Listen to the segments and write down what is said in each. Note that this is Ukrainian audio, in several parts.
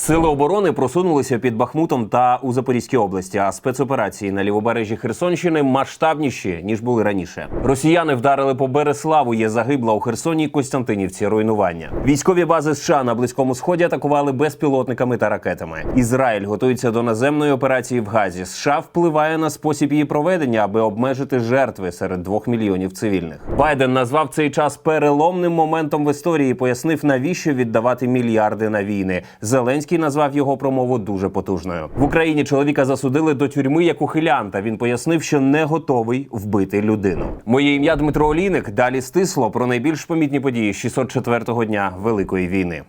Сили оборони просунулися під Бахмутом та у Запорізькій області. А спецоперації на лівобережжі Херсонщини масштабніші ніж були раніше. Росіяни вдарили по Береславу. Є загибла у Херсоні Костянтинівці. Руйнування. Військові бази США на близькому сході атакували безпілотниками та ракетами. Ізраїль готується до наземної операції в Газі. США впливає на спосіб її проведення, аби обмежити жертви серед двох мільйонів цивільних. Байден назвав цей час переломним моментом в історії. Пояснив, навіщо віддавати мільярди на війни. Зеленський назвав його промову дуже потужною. В Україні чоловіка засудили до тюрми як ухилянта. Він пояснив, що не готовий вбити людину. Моє ім'я Дмитро Олійник. Далі стисло про найбільш помітні події 604-го дня Великої війни.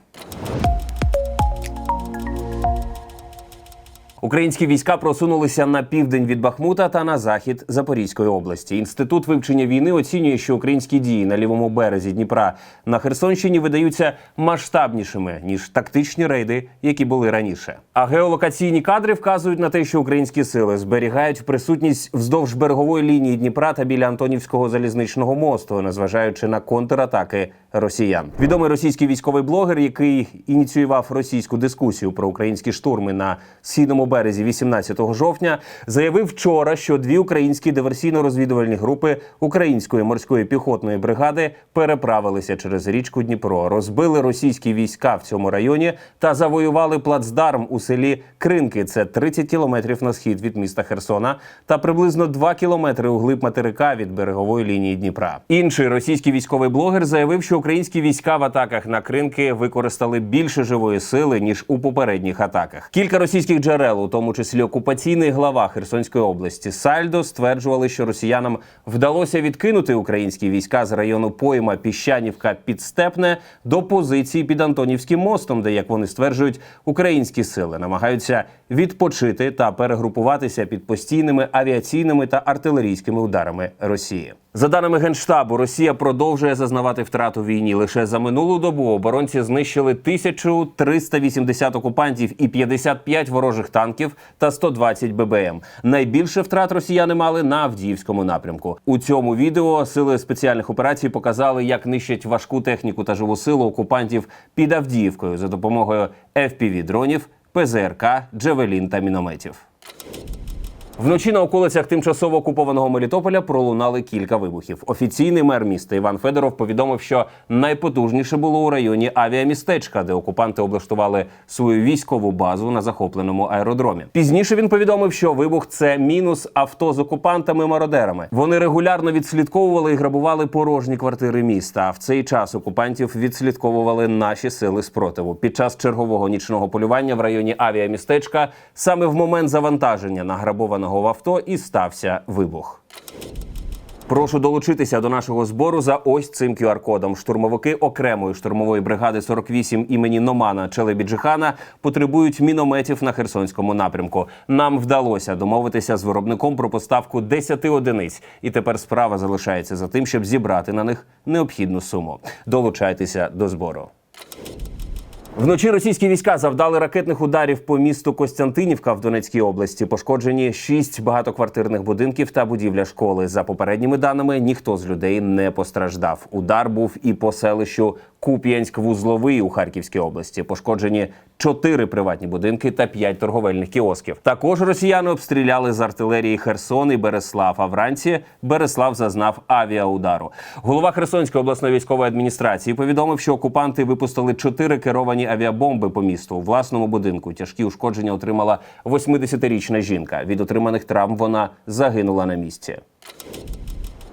Українські війська просунулися на південь від Бахмута та на захід Запорізької області. Інститут вивчення війни оцінює, що українські дії на лівому березі Дніпра на Херсонщині видаються масштабнішими ніж тактичні рейди, які були раніше. А геолокаційні кадри вказують на те, що українські сили зберігають присутність вздовж берегової лінії Дніпра та біля Антонівського залізничного мосту, незважаючи на контратаки росіян. Відомий російський військовий блогер, який ініціював російську дискусію про українські штурми на східному березі 18 жовтня, заявив вчора, що дві українські диверсійно-розвідувальні групи української морської піхотної бригади переправилися через річку Дніпро, розбили російські війська в цьому районі та завоювали плацдарм у селі Кринки. Це 30 кілометрів на схід від міста Херсона та приблизно 2 кілометри у глиб материка від берегової лінії Дніпра. Інший російський військовий блогер заявив, що українські війська в атаках на Кринки використали більше живої сили ніж у попередніх атаках. Кілька російських джерел, у тому числі окупаційний глава Херсонської області Сальдо, стверджували, що росіянам вдалося відкинути українські війська з району пойма Піщанівка Підстепне до позиції під Антонівським мостом, де, як вони стверджують, українські сили намагаються відпочити та перегрупуватися під постійними авіаційними та артилерійськими ударами Росії. За даними генштабу, Росія продовжує зазнавати втрат у війні. Лише за минулу добу оборонці знищили 1380 окупантів і 55 ворожих танків та 120 ББМ. Найбільше втрат росіяни мали на Авдіївському напрямку. У цьому відео сили спеціальних операцій показали, як нищать важку техніку та живу силу окупантів під Авдіївкою за допомогою fpv дронів, ПЗРК, Джевелін та мінометів. Вночі на околицях тимчасово окупованого Мелітополя пролунали кілька вибухів. Офіційний мер міста Іван Федоров повідомив, що найпотужніше було у районі авіамістечка, де окупанти облаштували свою військову базу на захопленому аеродромі. Пізніше він повідомив, що вибух це мінус авто з окупантами-мародерами. Вони регулярно відслідковували і грабували порожні квартири міста. А в цей час окупантів відслідковували наші сили спротиву. Під час чергового нічного полювання в районі авіамістечка саме в момент завантаження награбованого в авто і стався вибух. Прошу долучитися до нашого збору за ось цим QR-кодом. Штурмовики окремої штурмової бригади 48 імені Номана Челебіджихана потребують мінометів на Херсонському напрямку. Нам вдалося домовитися з виробником про поставку 10 одиниць, і тепер справа залишається за тим, щоб зібрати на них необхідну суму. Долучайтеся до збору. Вночі російські війська завдали ракетних ударів по місту Костянтинівка в Донецькій області. Пошкоджені шість багатоквартирних будинків та будівля школи. За попередніми даними, ніхто з людей не постраждав. Удар був і по селищу Куп'янськ-Вузловий у Харківській області. Пошкоджені чотири приватні будинки та п'ять торговельних кіосків. Також росіяни обстріляли з артилерії Херсон і Береслав. А вранці Береслав зазнав авіаудару. Голова Херсонської обласної військової адміністрації повідомив, що окупанти випустили чотири керовані авіабомби по місту у власному будинку. Тяжкі ушкодження отримала 80-річна жінка. Від отриманих травм вона загинула на місці.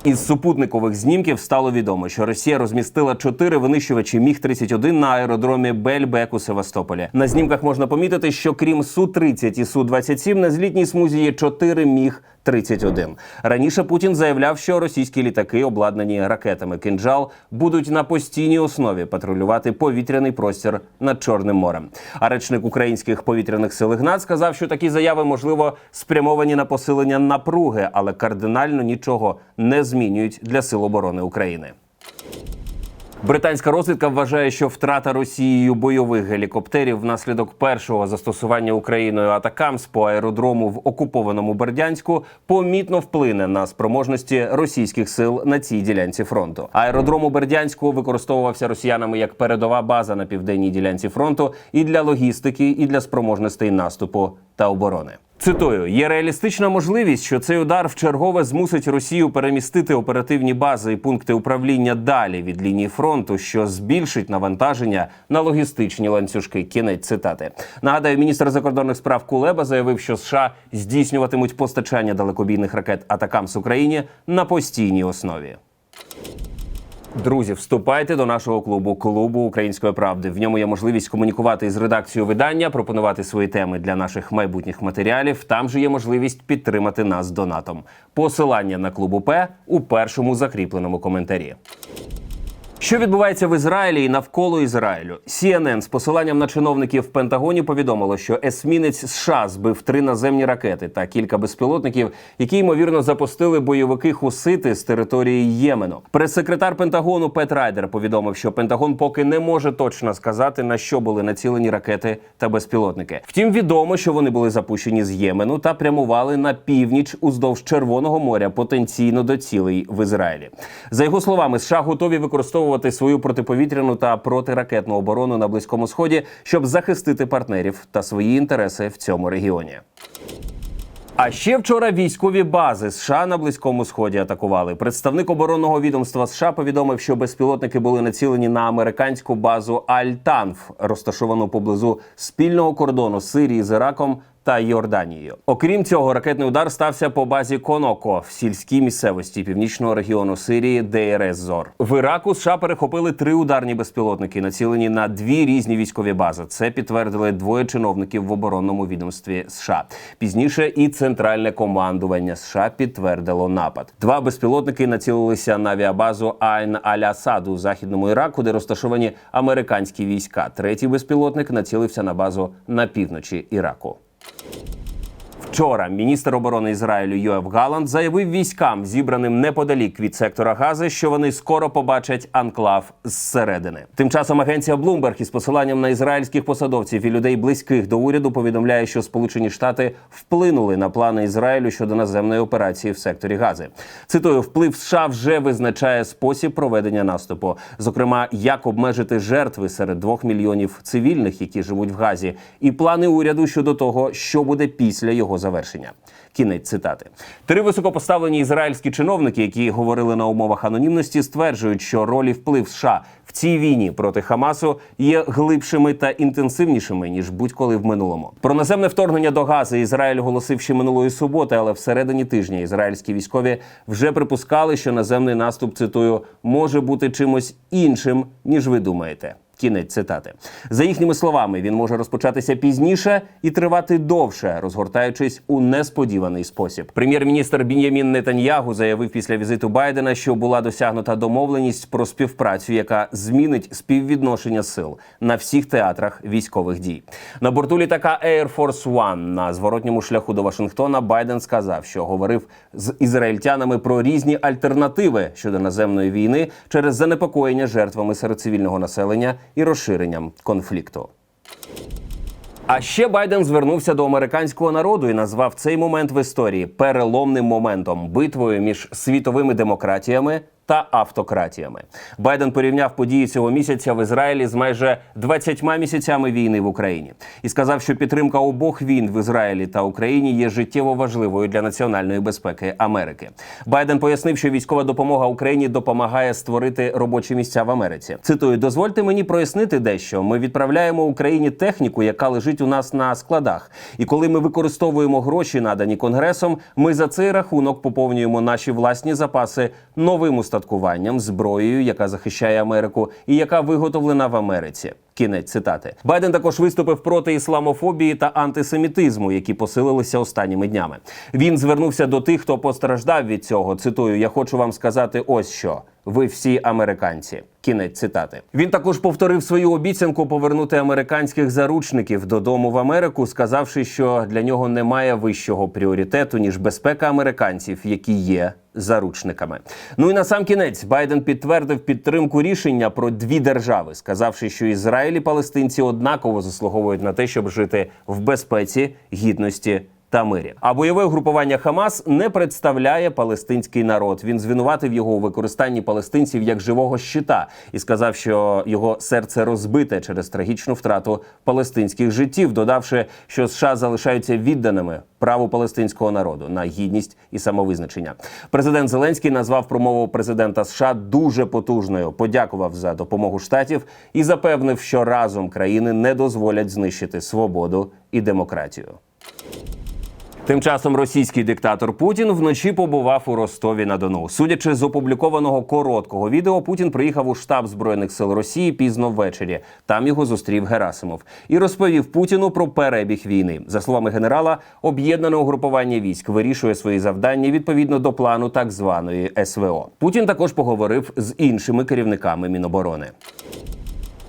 Із супутникових знімків стало відомо, що Росія розмістила чотири винищувачі міг 31 на аеродромі Бельбек у Севастополі. На знімках можна помітити, що крім су 30 і су 27 на злітній смузі є чотири міг 31 Раніше Путін заявляв, що російські літаки, обладнані ракетами кинджал, будуть на постійній основі патрулювати повітряний простір над Чорним морем. А речник українських повітряних сил Ігнат сказав, що такі заяви можливо спрямовані на посилення напруги, але кардинально нічого не змінюють для сил оборони України. Британська розвідка вважає, що втрата Росією бойових гелікоптерів внаслідок першого застосування Україною атакамс по аеродрому в окупованому Бердянську помітно вплине на спроможності російських сил на цій ділянці фронту. Аеродром у Бердянську використовувався росіянами як передова база на південній ділянці фронту і для логістики, і для спроможностей наступу та оборони. Цитую, є реалістична можливість, що цей удар вчергове змусить Росію перемістити оперативні бази і пункти управління далі від лінії фронту, що збільшить навантаження на логістичні ланцюжки. Кінець цитати. Нагадаю, міністр закордонних справ Кулеба заявив, що США здійснюватимуть постачання далекобійних ракет Атакамс Україні на постійній основі. Друзі, вступайте до нашого клубу клубу української правди. В ньому є можливість комунікувати із редакцією видання, пропонувати свої теми для наших майбутніх матеріалів. Там же є можливість підтримати нас донатом. Посилання на клуб УП у першому закріпленому коментарі. Що відбувається в Ізраїлі і навколо Ізраїлю? CNN з посиланням на чиновників в Пентагоні повідомило, що есмінець США збив три наземні ракети та кілька безпілотників, які ймовірно запустили бойовики хусити з території Ємену. Прес-секретар Пентагону Пет Райдер повідомив, що Пентагон поки не може точно сказати на що були націлені ракети та безпілотники. Втім, відомо, що вони були запущені з Ємену та прямували на північ уздовж Червоного моря, потенційно до цілей в Ізраїлі. За його словами, США готові використовувати свою протиповітряну та протиракетну оборону на близькому сході, щоб захистити партнерів та свої інтереси в цьому регіоні. А ще вчора військові бази США на близькому сході атакували. Представник оборонного відомства США повідомив, що безпілотники були націлені на американську базу Аль-Танф, розташовану поблизу спільного кордону Сирії з Іраком. Та Йорданією. Окрім цього, ракетний удар стався по базі Коноко в сільській місцевості північного регіону Сирії ДРС Зор. В Іраку США перехопили три ударні безпілотники, націлені на дві різні військові бази. Це підтвердили двоє чиновників в оборонному відомстві США. Пізніше і центральне командування США підтвердило напад. Два безпілотники націлилися на авіабазу Айн Аль-Асад у західному Іраку, де розташовані американські війська. Третій безпілотник націлився на базу на півночі Іраку. you Вчора міністр оборони Ізраїлю Йоев Галанд заявив військам, зібраним неподалік від сектора Гази, що вони скоро побачать анклав зсередини. Тим часом агенція Bloomberg із посиланням на ізраїльських посадовців і людей близьких до уряду повідомляє, що Сполучені Штати вплинули на плани Ізраїлю щодо наземної операції в секторі Гази. Цитую, вплив США вже визначає спосіб проведення наступу, зокрема, як обмежити жертви серед двох мільйонів цивільних, які живуть в Газі, і плани уряду щодо того, що буде після його завершення. Кінець цитати. Три високопоставлені ізраїльські чиновники, які говорили на умовах анонімності, стверджують, що роль і вплив США в цій війні проти Хамасу є глибшими та інтенсивнішими ніж будь-коли в минулому. Про наземне вторгнення до Гази Ізраїль оголосив ще минулої суботи, але всередині тижня ізраїльські військові вже припускали, що наземний наступ цитую може бути чимось іншим ніж ви думаєте. Кінець цитати за їхніми словами, він може розпочатися пізніше і тривати довше, розгортаючись у несподіваний спосіб. Прем'єр-міністр Бін'ямін Нетаньягу заявив після візиту Байдена, що була досягнута домовленість про співпрацю, яка змінить співвідношення сил на всіх театрах військових дій. На борту літака Air Force One на зворотньому шляху до Вашингтона Байден сказав, що говорив з ізраїльтянами про різні альтернативи щодо наземної війни через занепокоєння жертвами серед цивільного населення і розширенням конфлікту. А ще Байден звернувся до американського народу і назвав цей момент в історії переломним моментом битвою між світовими демократіями та автократіями. Байден порівняв події цього місяця в Ізраїлі з майже 20 місяцями війни в Україні і сказав, що підтримка обох війн в Ізраїлі та Україні є життєво важливою для національної безпеки Америки. Байден пояснив, що військова допомога Україні допомагає створити робочі місця в Америці. Цитую: дозвольте мені прояснити дещо. Ми відправляємо Україні техніку, яка лежить у нас на складах. І коли ми використовуємо гроші, надані конгресом, ми за цей рахунок поповнюємо наші власні запаси новим устаткуванням, зброєю, яка захищає Америку, і яка виготовлена в Америці. Кінець цитати. Байден також виступив проти ісламофобії та антисемітизму, які посилилися останніми днями. Він звернувся до тих, хто постраждав від цього. Цитую: Я хочу вам сказати, ось що. Ви всі американці. Кінець цитати. Він також повторив свою обіцянку повернути американських заручників додому в Америку, сказавши, що для нього немає вищого пріоритету ніж безпека американців, які є заручниками. Ну і на сам кінець Байден підтвердив підтримку рішення про дві держави, сказавши, що Ізраїль і палестинці однаково заслуговують на те, щоб жити в безпеці, гідності та мирі. А бойове групування Хамас не представляє палестинський народ. Він звинуватив його у використанні палестинців як живого щита і сказав, що його серце розбите через трагічну втрату палестинських життів, додавши, що США залишаються відданими праву палестинського народу на гідність і самовизначення. Президент Зеленський назвав промову президента США дуже потужною. Подякував за допомогу штатів і запевнив, що разом країни не дозволять знищити свободу і демократію. Тим часом російський диктатор Путін вночі побував у Ростові на Дону. Судячи з опублікованого короткого відео, Путін приїхав у штаб збройних сил Росії пізно ввечері. Там його зустрів Герасимов і розповів Путіну про перебіг війни. За словами генерала, об'єднане угрупування військ вирішує свої завдання відповідно до плану так званої СВО. Путін також поговорив з іншими керівниками Міноборони.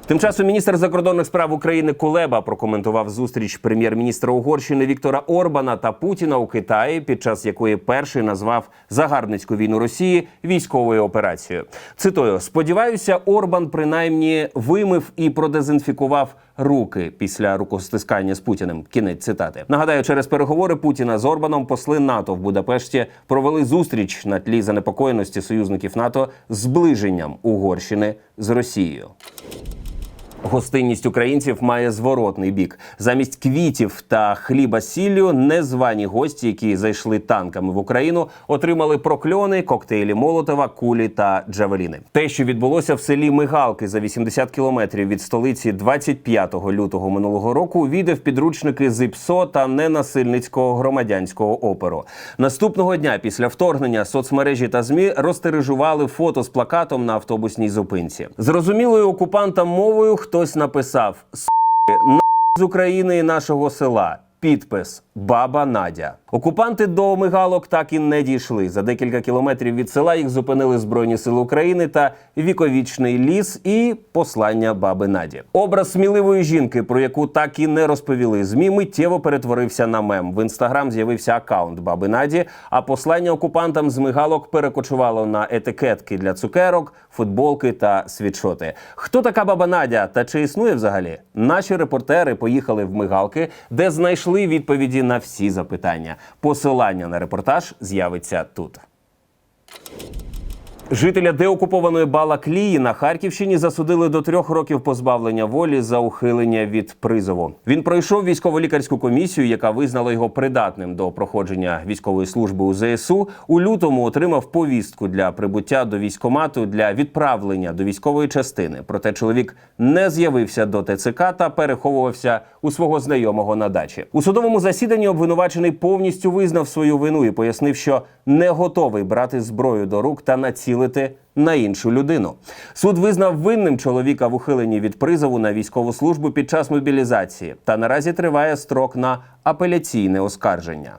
Тим часом міністр закордонних справ України Кулеба прокоментував зустріч прем'єр-міністра Угорщини Віктора Орбана та Путіна у Китаї, під час якої перший назвав загарбницьку війну Росії військовою операцією. Цитую: сподіваюся, Орбан принаймні вимив і продезінфікував руки після рукостискання з Путіним. Кінець цитати. Нагадаю, через переговори Путіна з Орбаном посли НАТО в Будапешті провели зустріч на тлі занепокоєності союзників НАТО зближенням Угорщини з Росією. Гостинність українців має зворотний бік. Замість квітів та хліба сіллю незвані гості, які зайшли танками в Україну, отримали прокльони, коктейлі Молотова, кулі та джавеліни. Те, що відбулося в селі Мигалки за 80 кілометрів від столиці 25 лютого минулого року, відео в підручники з ІПСО та ненасильницького громадянського оперу. Наступного дня після вторгнення соцмережі та змі розтережували фото з плакатом на автобусній зупинці. Зрозумілою окупантам мовою хтось написав «С**ки, на з України і нашого села. Підпис Баба Надя. Окупанти до мигалок так і не дійшли. За декілька кілометрів від села їх зупинили Збройні Сили України та віковічний ліс і послання баби Наді. Образ сміливої жінки, про яку так і не розповіли змі, миттєво перетворився на мем. В інстаграм з'явився аккаунт баби Наді. А послання окупантам з мигалок перекочувало на етикетки для цукерок, футболки та світшоти. Хто така баба Надя та чи існує взагалі? Наші репортери поїхали в мигалки, де знайшли відповіді на всі запитання. Посилання на репортаж з'явиться тут. Жителя деокупованої Балаклії на Харківщині засудили до трьох років позбавлення волі за ухилення від призову. Він пройшов військово-лікарську комісію, яка визнала його придатним до проходження військової служби у ЗСУ. У лютому отримав повістку для прибуття до військомату для відправлення до військової частини. Проте чоловік не з'явився до ТЦК та переховувався у свого знайомого на дачі. У судовому засіданні обвинувачений повністю визнав свою вину і пояснив, що не готовий брати зброю до рук та націлити на іншу людину. Суд визнав винним чоловіка в ухиленні від призову на військову службу під час мобілізації. Та наразі триває строк на апеляційне оскарження.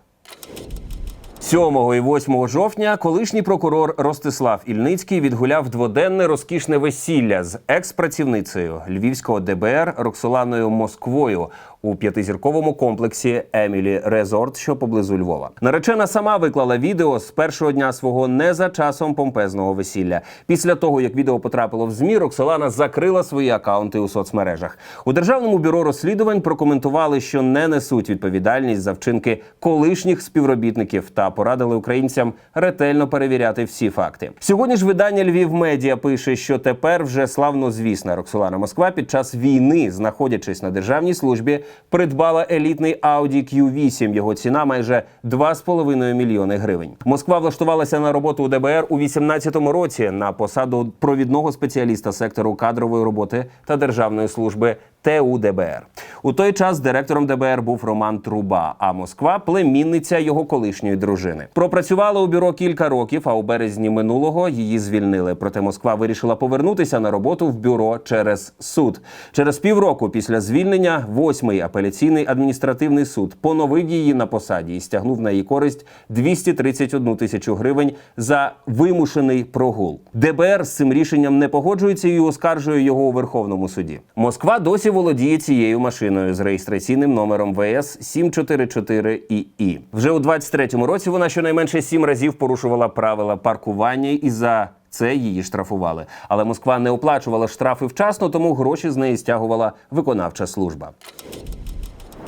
7 і 8 жовтня колишній прокурор Ростислав Ільницький відгуляв дводенне розкішне весілля з екс-працівницею львівського ДБР Роксоланою Москвою у п'ятизірковому комплексі Емілі Резорт, що поблизу Львова. Наречена сама виклала відео з першого дня свого не за часом помпезного весілля. Після того, як відео потрапило в змі, Роксолана закрила свої акаунти у соцмережах. У державному бюро розслідувань прокоментували, що не несуть відповідальність за вчинки колишніх співробітників та порадили українцям ретельно перевіряти всі факти. Сьогодні ж видання Львів Медіа пише, що тепер вже славнозвісна Роксолана Москва під час війни, знаходячись на державній службі, придбала елітний Audi Q8. Його ціна майже 2,5 мільйони гривень. Москва влаштувалася на роботу у ДБР у 18-му році на посаду провідного спеціаліста сектору кадрової роботи та державної служби ТУ ДБР. У той час директором ДБР був Роман Труба, а Москва племінниця його колишньої дружини. Пропрацювала у бюро кілька років, а у березні минулого її звільнили. Проте Москва вирішила повернутися на роботу в бюро через суд. Через півроку після звільнення восьмий апеляційний адміністративний суд поновив її на посаді і стягнув на її користь 231 тисячу гривень за вимушений прогул. ДБР з цим рішенням не погоджується і оскаржує його у Верховному суді. Москва досі володіє цією машиною з реєстраційним номером ВС 744 ІІ. Вже у 23-му році вона щонайменше сім разів порушувала правила паркування і за. Це її штрафували, але Москва не оплачувала штрафи вчасно, тому гроші з неї стягувала виконавча служба.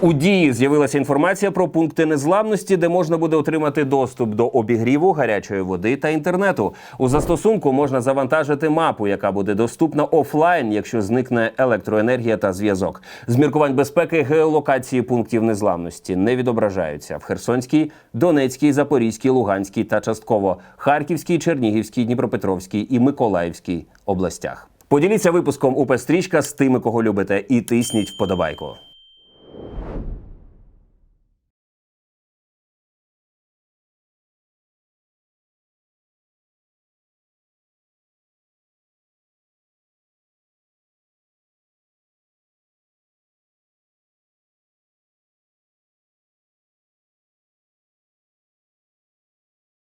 У дії з'явилася інформація про пункти незламності, де можна буде отримати доступ до обігріву, гарячої води та інтернету. У застосунку можна завантажити мапу, яка буде доступна офлайн, якщо зникне електроенергія та зв'язок. З міркувань безпеки геолокації пунктів незламності не відображаються в Херсонській, Донецькій, Запорізькій, Луганській та частково Харківській, Чернігівській, Дніпропетровській і Миколаївській областях. Поділіться випуском УП Стрічка з тими, кого любите, і тисніть вподобайку.